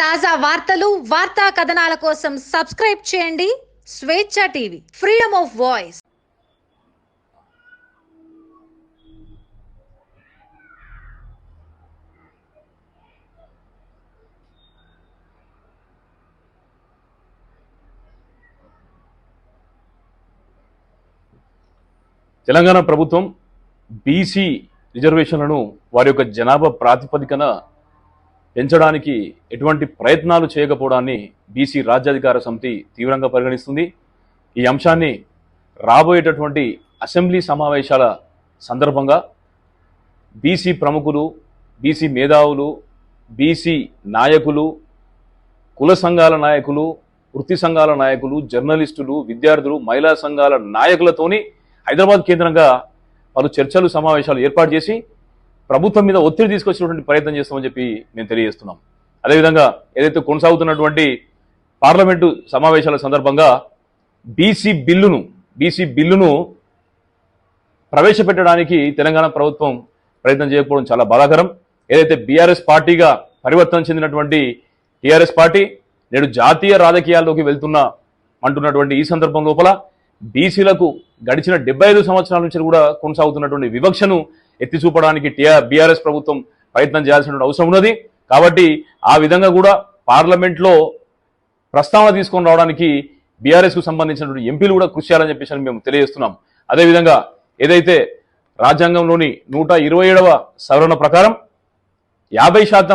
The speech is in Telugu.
తాజా వార్తలు వార్తా కథనాల కోసం సబ్స్క్రైబ్ చేయండి. Swecha TV freedom of voice. Telangana ప్రభుత్వం బీసీ రిజర్వేషన్లను వారి యొక్క జనాభా ప్రాతిపదికన పెంచడానికి ఎటువంటి ప్రయత్నాలు చేయకపోవడాన్ని బీసీ రాజ్యాధికార సమితి తీవ్రంగా పరిగణిస్తుంది. ఈ అంశాన్ని రాబోయేటటువంటి అసెంబ్లీ సమావేశాల సందర్భంగా బీసీ ప్రముఖులు బీసీ మేధావులు బీసీ నాయకులు కుల సంఘాల నాయకులు వృత్తి సంఘాల నాయకులు జర్నలిస్టులు విద్యార్థులు మహిళా సంఘాల నాయకులతోని హైదరాబాద్ కేంద్రంగా పలు చర్చలు సమావేశాలు ఏర్పాటు చేసి ప్రభుత్వం మీద ఒత్తిడి తీసుకొచ్చినటువంటి ప్రయత్నం చేస్తామని చెప్పి మేము తెలియజేస్తున్నాం. అదేవిధంగా ఏదైతే కొనసాగుతున్నటువంటి పార్లమెంటు సమావేశాల సందర్భంగా బీసీ బిల్లును బీసీ బిల్లును ప్రవేశపెట్టడానికి తెలంగాణ ప్రభుత్వం ప్రయత్నం చేయకపోవడం చాలా బాధాకరం. ఏదైతే బీఆర్ఎస్ పార్టీగా పరివర్తన చెందినటువంటి టీఆర్ఎస్ పార్టీ నేడు జాతీయ రాజకీయాల్లోకి వెళ్తున్న అంటున్నటువంటి ఈ సందర్భం లోపల బీసీలకు గడిచిన డెబ్బై ఐదు సంవత్సరాల నుంచి కూడా కొనసాగుతున్నటువంటి వివక్షను ఎత్తి చూపడానికి టీఆర్ బీఆర్ఎస్ ప్రభుత్వం ప్రయత్నం చేయాల్సిన అవసరం ఉన్నది. కాబట్టి ఆ విధంగా కూడా పార్లమెంట్లో ప్రస్తావన తీసుకొని రావడానికి బీఆర్ఎస్కు సంబంధించినటువంటి ఎంపీలు కూడా కృషి చేయాలని చెప్పేసి మేము తెలియజేస్తున్నాం. అదేవిధంగా ఏదైతే రాజ్యాంగంలోని నూట ఇరవై ఏడవ సవరణ ప్రకారం యాభై శాతం